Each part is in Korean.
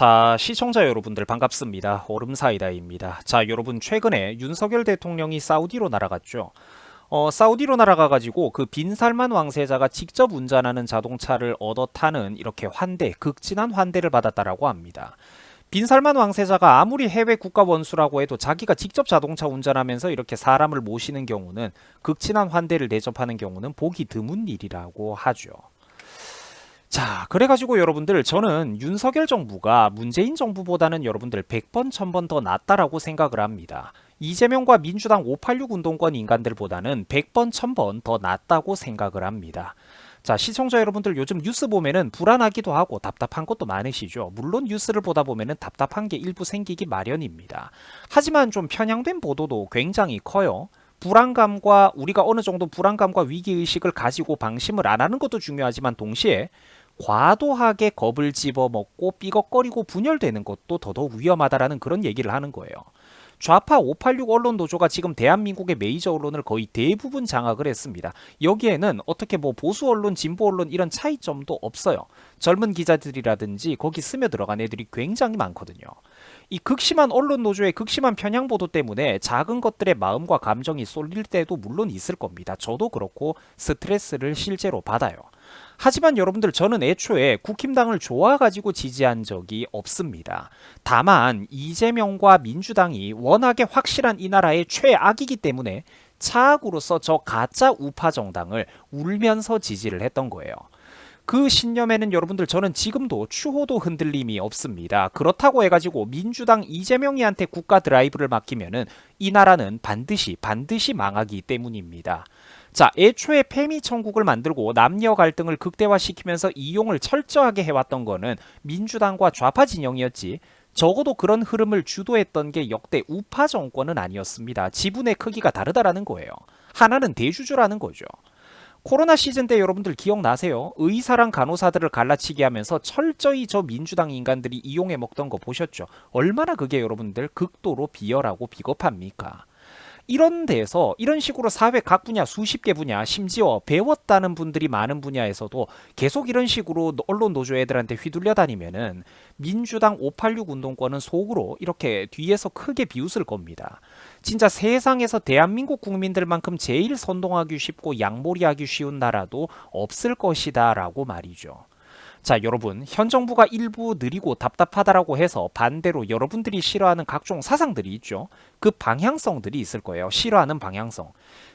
자, 시청자 여러분들 반갑습니다. 오름사이다입니다. 자, 여러분 최근에 윤석열 대통령이 사우디로 날아갔죠. 어, 사우디로 날아가가지고 그 빈살만 왕세자가 직접 운전하는 자동차를 얻어 타는 이렇게 환대, 극진한 환대를 받았다라고 합니다. 빈살만 왕세자가 아무리 해외 국가 원수라고 해도 자기가 직접 자동차 운전하면서 이렇게 사람을 모시는 경우는 극진한 환대를 대접하는 경우는 보기 드문 일이라고 하죠. 자, 그래가지고 여러분들 저는 윤석열 정부가 문재인 정부보다는 여러분들 100번, 1000번 더 낫다라고 생각을 합니다. 이재명과 민주당 586 운동권 인간들보다는 100번, 1000번 더 낫다고 생각을 합니다. 자, 시청자 여러분들 요즘 뉴스 보면은 불안하기도 하고 답답한 것도 많으시죠. 물론 뉴스를 보다 보면은 답답한 게 일부 생기기 마련입니다. 하지만 좀 편향된 보도도 굉장히 커요. 불안감과 우리가 어느 정도 불안감과 위기의식을 가지고 방심을 안 하는 것도 중요하지만 동시에 과도하게 겁을 집어먹고 삐걱거리고 분열되는 것도 더더욱 위험하다라는 그런 얘기를 하는 거예요. 좌파 586 언론 노조가 지금 대한민국의 메이저 언론을 거의 대부분 장악을 했습니다. 여기에는 어떻게 뭐 보수 언론, 진보 언론 이런 차이점도 없어요. 젊은 기자들이라든지 거기 스며 들어간 애들이 굉장히 많거든요. 이 극심한 언론 노조의 극심한 편향 보도 때문에 작은 것들의 마음과 감정이 쏠릴 때도 물론 있을 겁니다. 저도 그렇고 스트레스를 실제로 받아요. 하지만 여러분들 저는 애초에 국힘당을 좋아가지고 지지한 적이 없습니다. 다만 이재명과 민주당이 워낙에 확실한 이 나라의 최악이기 때문에 차악으로서 저 가짜 우파 정당을 울면서 지지를 했던 거예요. 그 신념에는 여러분들 저는 지금도 추호도 흔들림이 없습니다. 그렇다고 해가지고 민주당 이재명이한테 국가 드라이브를 맡기면은 이 나라는 반드시 반드시 망하기 때문입니다. 자, 애초에 페미 천국을 만들고 남녀 갈등을 극대화시키면서 이용을 철저하게 해왔던 거는 민주당과 좌파 진영이었지. 적어도 그런 흐름을 주도했던 게 역대 우파 정권은 아니었습니다. 지분의 크기가 다르다라는 거예요. 하나는 대주주라는 거죠. 코로나 시즌 때 여러분들 기억나세요? 의사랑 간호사들을 갈라치게 하면서 철저히 저 민주당 인간들이 이용해 먹던 거 보셨죠? 얼마나 그게 여러분들 극도로 비열하고 비겁합니까? 이런 데서 이런 식으로 사회 각 분야 수십 개 분야 심지어 배웠다는 분들이 많은 분야에서도 계속 이런 식으로 언론 노조 애들한테 휘둘려 다니면은 민주당 586 운동권은 속으로 이렇게 뒤에서 크게 비웃을 겁니다. 진짜 세상에서 대한민국 국민들만큼 제일 선동하기 쉽고 양몰이하기 쉬운 나라도 없을 것이다라고 말이죠. 자, 여러분, 현 정부가 일부 느리고 답답하다라고 해서 반대로 여러분들이 싫어하는 각종 사상들이 있죠. 그 방향성들이 있을 거예요. 싫어하는 방향성.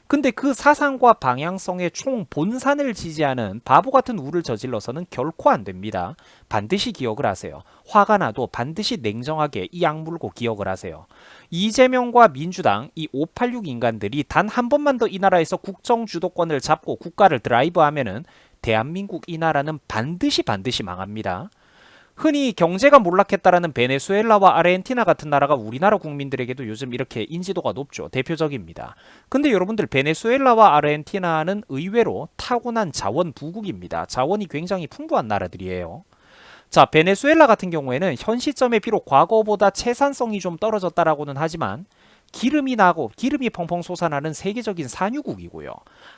근데 그 사상과 방향성의 총 본산을 지지하는 바보 같은 우를 저질러서는 결코 안 됩니다. 반드시 기억을 하세요. 화가 나도 반드시 냉정하게 이 악물고 기억을 하세요. 이재명과 민주당 이 586 인간들이 단 한 번만 더 이 나라에서 국정 주도권을 잡고 국가를 드라이브하면은 대한민국 이 나라는 반드시 반드시 망합니다. 흔히 경제가 몰락했다라는 베네수엘라와 아르헨티나 같은 나라가 우리나라 국민들에게도 요즘 이렇게 인지도가 높죠. 대표적입니다. 근데 여러분들 베네수엘라와 아르헨티나는 의외로 타고난 자원 부국입니다. 자원이 굉장히 풍부한 나라들이에요. 자, 베네수엘라 같은 경우에는 현 시점에 비록 과거보다 채산성이 좀 떨어졌다라고는 하지만 기름이 나고 기름이 펑펑 솟아나는 세계적인 산유국이고요.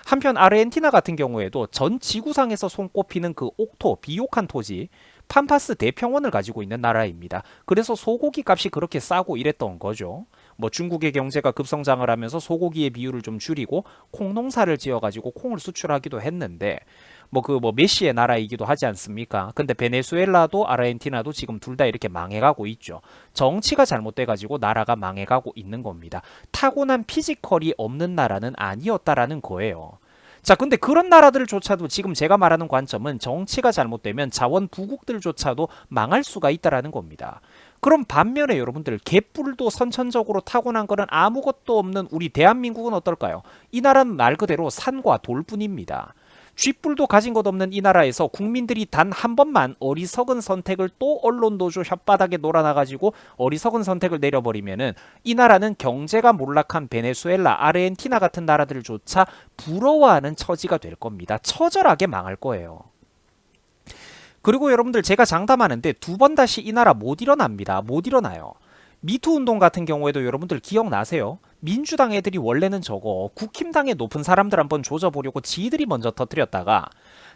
한편 아르헨티나 같은 경우에도 전 지구상에서 손꼽히는 그 옥토 비옥한 토지 판파스 대평원을 가지고 있는 나라입니다. 그래서 소고기 값이 그렇게 싸고 이랬던 거죠. 뭐 중국의 경제가 급성장을 하면서 소고기의 비율을 좀 줄이고 콩 농사를 지어가지고 콩을 수출하기도 했는데 뭐 그 뭐 메시의 나라이기도 하지 않습니까? 근데 베네수엘라도 아르헨티나도 지금 둘 다 이렇게 망해가고 있죠. 정치가 잘못돼가지고 나라가 망해가고 있는 겁니다. 타고난 피지컬이 없는 나라는 아니었다라는 거예요. 자, 근데 그런 나라들조차도 지금 제가 말하는 관점은 정치가 잘못되면 자원 부국들조차도 망할 수가 있다라는 겁니다. 그럼 반면에 여러분들 개뿔도 선천적으로 타고난 거는 아무것도 없는 우리 대한민국은 어떨까요? 이 나라는 말 그대로 산과 돌뿐입니다. 쥐뿔도 가진 것 없는 이 나라에서 국민들이 단 한 번만 어리석은 선택을 또 언론 노조 혓바닥에 놀아나가지고 어리석은 선택을 내려버리면은 이 나라는 경제가 몰락한 베네수엘라, 아르헨티나 같은 나라들조차 부러워하는 처지가 될 겁니다. 처절하게 망할 거예요. 그리고 여러분들 제가 장담하는데 두 번 다시 이 나라 못 일어납니다. 못 일어나요. 미투 운동 같은 경우에도 여러분들 기억나세요? 민주당 애들이 원래는 저거 국힘당의 높은 사람들 한번 조져보려고 지들이 먼저 터뜨렸다가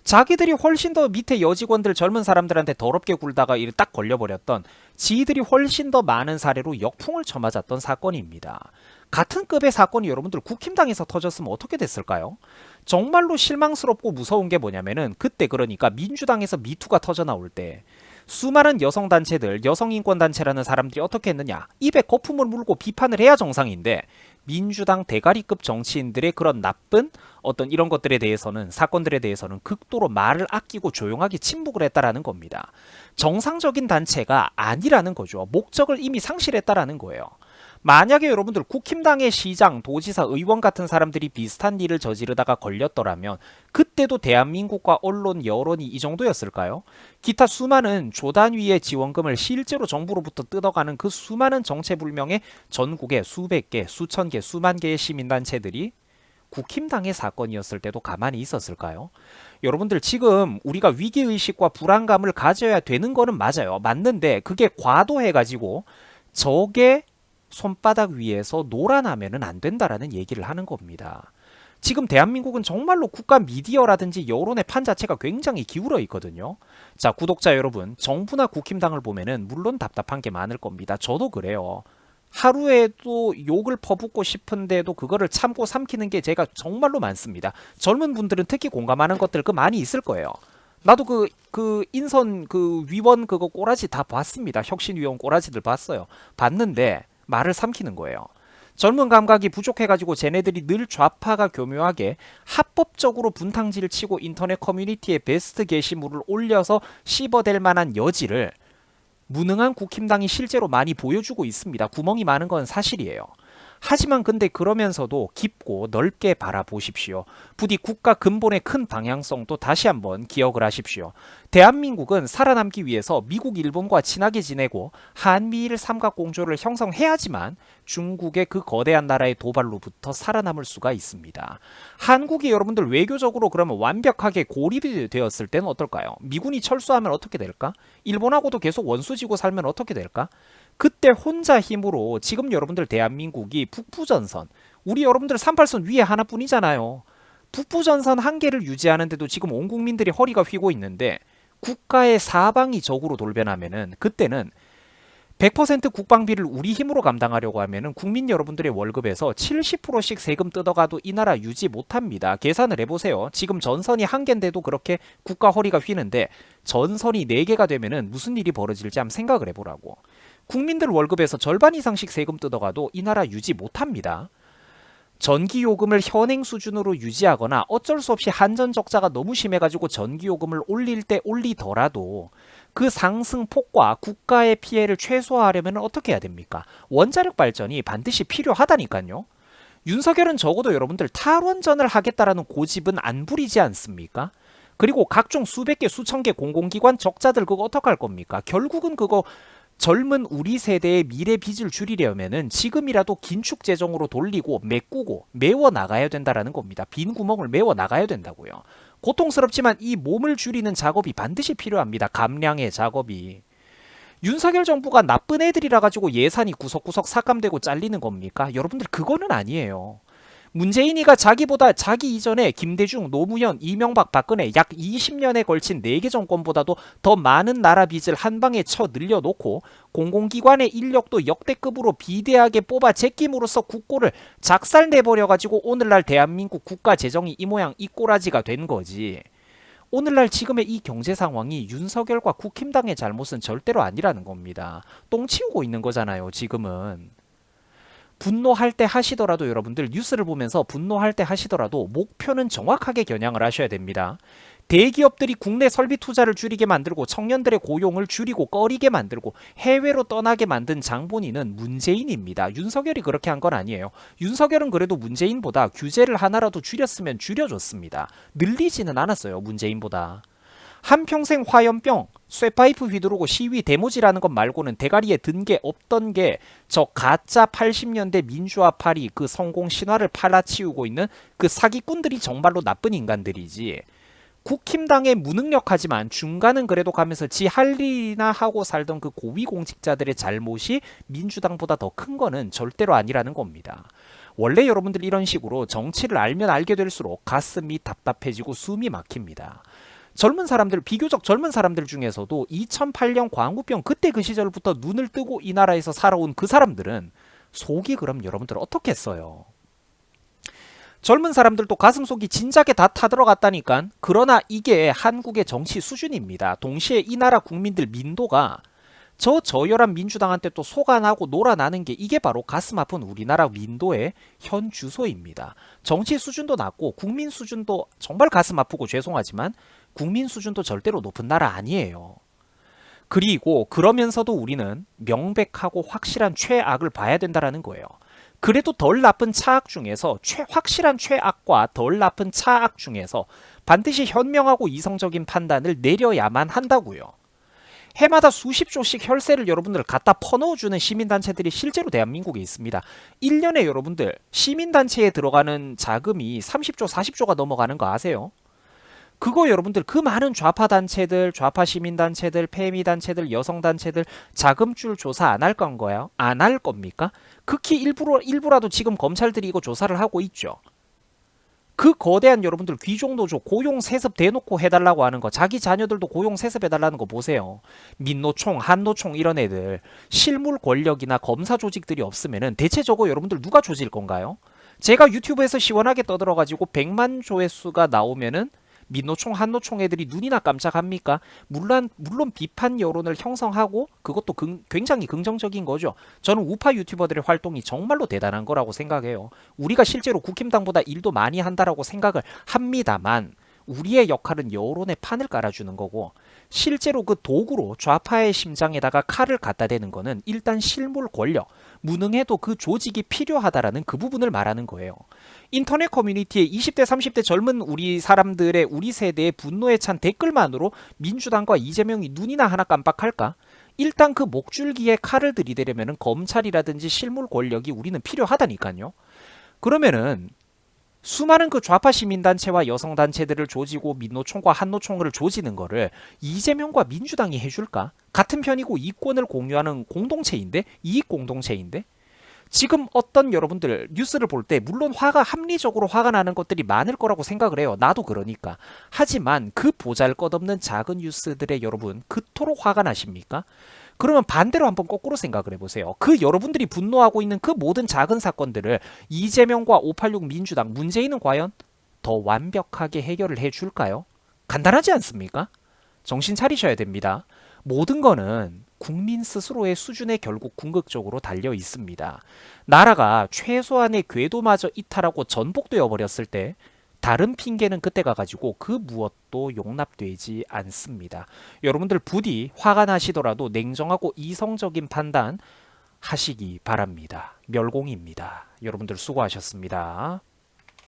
자기들이 훨씬 더 밑에 여직원들 젊은 사람들한테 더럽게 굴다가 이를 딱 걸려버렸던 지들이 훨씬 더 많은 사례로 역풍을 쳐맞았던 사건입니다. 같은 급의 사건이 여러분들 국힘당에서 터졌으면 어떻게 됐을까요? 정말로 실망스럽고 무서운 게 뭐냐면은 그때 그러니까 민주당에서 미투가 터져 나올 때 수많은 여성 단체들, 여성 인권 단체라는 사람들이 어떻게 했느냐? 입에 거품을 물고 비판을 해야 정상인데 민주당 대가리급 정치인들의 그런 나쁜 어떤 이런 것들에 대해서는 사건들에 대해서는 극도로 말을 아끼고 조용하게 침묵을 했다라는 겁니다. 정상적인 단체가 아니라는 거죠. 목적을 이미 상실했다라는 거예요. 만약에 여러분들 국힘당의 시장, 도지사, 의원 같은 사람들이 비슷한 일을 저지르다가 걸렸더라면 그때도 대한민국과 언론, 여론이 이 정도였을까요? 기타 수많은 조단위의 지원금을 실제로 정부로부터 뜯어가는 그 수많은 정체불명의 전국의 수백 개, 수천 개, 수만 개의 시민단체들이 국힘당의 사건이었을 때도 가만히 있었을까요? 여러분들 지금 우리가 위기의식과 불안감을 가져야 되는 거는 맞아요. 맞는데 그게 과도해가지고 적의 손바닥 위에서 놀아나면은 안 된다라는 얘기를 하는 겁니다. 지금 대한민국은 정말로 국가 미디어라든지 여론의 판 자체가 굉장히 기울어 있거든요. 자, 구독자 여러분, 정부나 국힘당을 보면은 물론 답답한 게 많을 겁니다. 저도 그래요. 하루에도 욕을 퍼붓고 싶은데도 그거를 참고 삼키는 게 제가 정말로 많습니다. 젊은 분들은 특히 공감하는 것들 그 많이 있을 거예요. 나도 그, 그 인선 그 위원 그거 꼬라지 다 봤습니다. 혁신위원 꼬라지들 봤어요. 봤는데 말을 삼키는 거예요. 젊은 감각이 부족해가지고 쟤네들이 늘 좌파가 교묘하게 합법적으로 분탕질을 치고 인터넷 커뮤니티에 베스트 게시물을 올려서 씹어댈 만한 여지를 무능한 국힘당이 실제로 많이 보여주고 있습니다. 구멍이 많은 건 사실이에요. 하지만 근데 그러면서도 깊고 넓게 바라보십시오. 부디 국가 근본의 큰 방향성도 다시 한번 기억을 하십시오. 대한민국은 살아남기 위해서 미국, 일본과 친하게 지내고 한미일 삼각공조를 형성해야지만 중국의 그 거대한 나라의 도발로부터 살아남을 수가 있습니다. 한국이 여러분들 외교적으로 그러면 완벽하게 고립이 되었을 때는 어떨까요? 미군이 철수하면 어떻게 될까? 일본하고도 계속 원수지고 살면 어떻게 될까? 그때 혼자 힘으로 지금 여러분들 대한민국이 북부전선 우리 여러분들 38선 위에 하나뿐이잖아요. 북부전선 한 개를 유지하는데도 지금 온 국민들이 허리가 휘고 있는데 국가의 사방이 적으로 돌변하면은 그때는 100% 국방비를 우리 힘으로 감당하려고 하면은 국민 여러분들의 월급에서 70%씩 세금 뜯어가도 이 나라 유지 못합니다. 계산을 해보세요. 지금 전선이 한 개인데도 그렇게 국가 허리가 휘는데 전선이 네 개가 되면은 무슨 일이 벌어질지 한번 생각을 해보라고. 국민들 월급에서 절반 이상씩 세금 뜯어가도 이 나라 유지 못합니다. 전기요금을 현행 수준으로 유지하거나 어쩔 수 없이 한전 적자가 너무 심해가지고 전기요금을 올릴 때 올리더라도 그 상승폭과 국가의 피해를 최소화하려면 어떻게 해야 됩니까? 원자력 발전이 반드시 필요하다니까요. 윤석열은 적어도 여러분들 탈원전을 하겠다라는 고집은 안 부리지 않습니까? 그리고 각종 수백 개, 수천 개 공공기관 적자들 그거 어떡할 겁니까? 결국은 그거 젊은 우리 세대의 미래 빚을 줄이려면은 지금이라도 긴축 재정으로 돌리고 메꾸고 메워 나가야 된다라는 겁니다. 빈 구멍을 메워 나가야 된다고요. 고통스럽지만 이 몸을 줄이는 작업이 반드시 필요합니다. 감량의 작업이. 윤석열 정부가 나쁜 애들이라 가지고 예산이 구석구석 삭감되고 잘리는 겁니까? 여러분들 그거는 아니에요. 문재인이가 자기보다 자기 이전에 김대중, 노무현, 이명박, 박근혜 약 20년에 걸친 4개 정권보다도 더 많은 나라 빚을 한 방에 쳐 늘려놓고 공공기관의 인력도 역대급으로 비대하게 뽑아 제낌으로써 국고를 작살내버려가지고 오늘날 대한민국 국가 재정이 이 모양 이 꼬라지가 된 거지. 오늘날 지금의 이 경제 상황이 윤석열과 국힘당의 잘못은 절대로 아니라는 겁니다. 똥 치우고 있는 거잖아요, 지금은. 분노할 때 하시더라도 여러분들 뉴스를 보면서 분노할 때 하시더라도 목표는 정확하게 겨냥을 하셔야 됩니다. 대기업들이 국내 설비 투자를 줄이게 만들고 청년들의 고용을 줄이고 꺼리게 만들고 해외로 떠나게 만든 장본인은 문재인입니다. 윤석열이 그렇게 한 건 아니에요. 윤석열은 그래도 문재인보다 규제를 하나라도 줄였으면 줄여줬습니다. 늘리지는 않았어요. 문재인보다. 한평생 화염병, 쇠파이프 휘두르고 시위 데모지라는 것 말고는 대가리에 든 게 없던 게 저 가짜 80년대 민주화 파리 그 성공 신화를 팔아치우고 있는 그 사기꾼들이 정말로 나쁜 인간들이지. 국힘당의 무능력하지만 중간은 그래도 가면서 지 할 일이나 하고 살던 그 고위공직자들의 잘못이 민주당보다 더 큰 거는 절대로 아니라는 겁니다. 원래 여러분들 이런 식으로 정치를 알면 알게 될수록 가슴이 답답해지고 숨이 막힙니다. 젊은 사람들 비교적 젊은 사람들 중에서도 2008년 광우병 그때 그 시절부터 눈을 뜨고 이 나라에서 살아온 그 사람들은 속이 그럼 여러분들 어떻겠어요? 젊은 사람들도 가슴 속이 진작에 다 타들어갔다니까. 그러나 이게 한국의 정치 수준입니다. 동시에 이 나라 국민들 민도가 저 저열한 민주당한테 또 속아나고 놀아나는 게 이게 바로 가슴 아픈 우리나라 민도의 현 주소입니다. 정치 수준도 낮고 국민 수준도 정말 가슴 아프고 죄송하지만 국민 수준도 절대로 높은 나라 아니에요. 그리고 그러면서도 우리는 명백하고 확실한 최악을 봐야 된다라는 거예요. 그래도 덜 나쁜 차악 중에서 최, 확실한 최악과 덜 나쁜 차악 중에서 반드시 현명하고 이성적인 판단을 내려야만 한다고요. 해마다 수십 조씩 혈세를 여러분들 갖다 퍼넣어주는 시민단체들이 실제로 대한민국에 있습니다. 1년에 여러분들 시민단체에 들어가는 자금이 30조, 40조가 넘어가는 거 아세요? 그거 여러분들 그 많은 좌파 단체들, 좌파 시민 단체들, 페미 단체들, 여성 단체들 자금줄 조사 안 할 건가요? 안 할 겁니까? 극히 일부러 일부라도 지금 검찰들이 이거 조사를 하고 있죠. 그 거대한 여러분들 귀족노조 고용 세습 대놓고 해달라고 하는 거 자기 자녀들도 고용 세습 해달라는 거 보세요 민노총 한노총 이런 애들 실물 권력이나 검사 조직들이 없으면은 대체 저거 여러분들 누가 조질 건가요? 제가 유튜브에서 시원하게 떠들어가지고 100만 조회수가 나오면은 민노총 한노총 애들이 눈이나 깜짝합니까? 물론 물론 비판 여론을 형성하고 그것도 긍- 굉장히 긍정적인 거죠. 저는 우파 유튜버들의 활동이 정말로 대단한 거라고 생각해요. 우리가 실제로 국힘당보다 일도 많이 한다라고 생각을 합니다만 우리의 역할은 여론의 판을 깔아주는 거고 실제로 그 도구로 좌파의 심장에다가 칼을 갖다 대는 거는 일단 실물 권력 무능해도 그 조직이 필요하다라는 그 부분을 말하는 거예요. 인터넷 커뮤니티에 20대 30대 젊은 우리 사람들의 우리 세대의 분노에 찬 댓글만으로 민주당과 이재명이 눈이나 하나 깜빡할까? 일단 그 목줄기에 칼을 들이대려면 검찰이라든지 실물 권력이 우리는 필요하다니까요. 그러면은 수많은 그 좌파 시민단체와 여성단체들을 조지고 민노총과 한노총을 조지는 거를 이재명과 민주당이 해줄까? 같은 편이고 이권을 공유하는 공동체인데 이익 공동체인데 지금 어떤 여러분들 뉴스를 볼 때 물론 화가 합리적으로 화가 나는 것들이 많을 거라고 생각을 해요. 나도 그러니까. 하지만 그 보잘것없는 작은 뉴스들의 여러분 그토록 화가 나십니까? 그러면 반대로 한번 거꾸로 생각을 해보세요. 그 여러분들이 분노하고 있는 그 모든 작은 사건들을 이재명과 586 민주당 문재인은 과연 더 완벽하게 해결을 해줄까요? 간단하지 않습니까? 정신 차리셔야 됩니다. 모든 거는 국민 스스로의 수준에 결국 궁극적으로 달려 있습니다. 나라가 최소한의 궤도마저 이탈하고 전복되어 버렸을 때 다른 핑계는 그때 가가지고 그 무엇도 용납되지 않습니다. 여러분들 부디 화가 나시더라도 냉정하고 이성적인 판단 하시기 바랍니다. 멸공입니다. 여러분들 수고하셨습니다.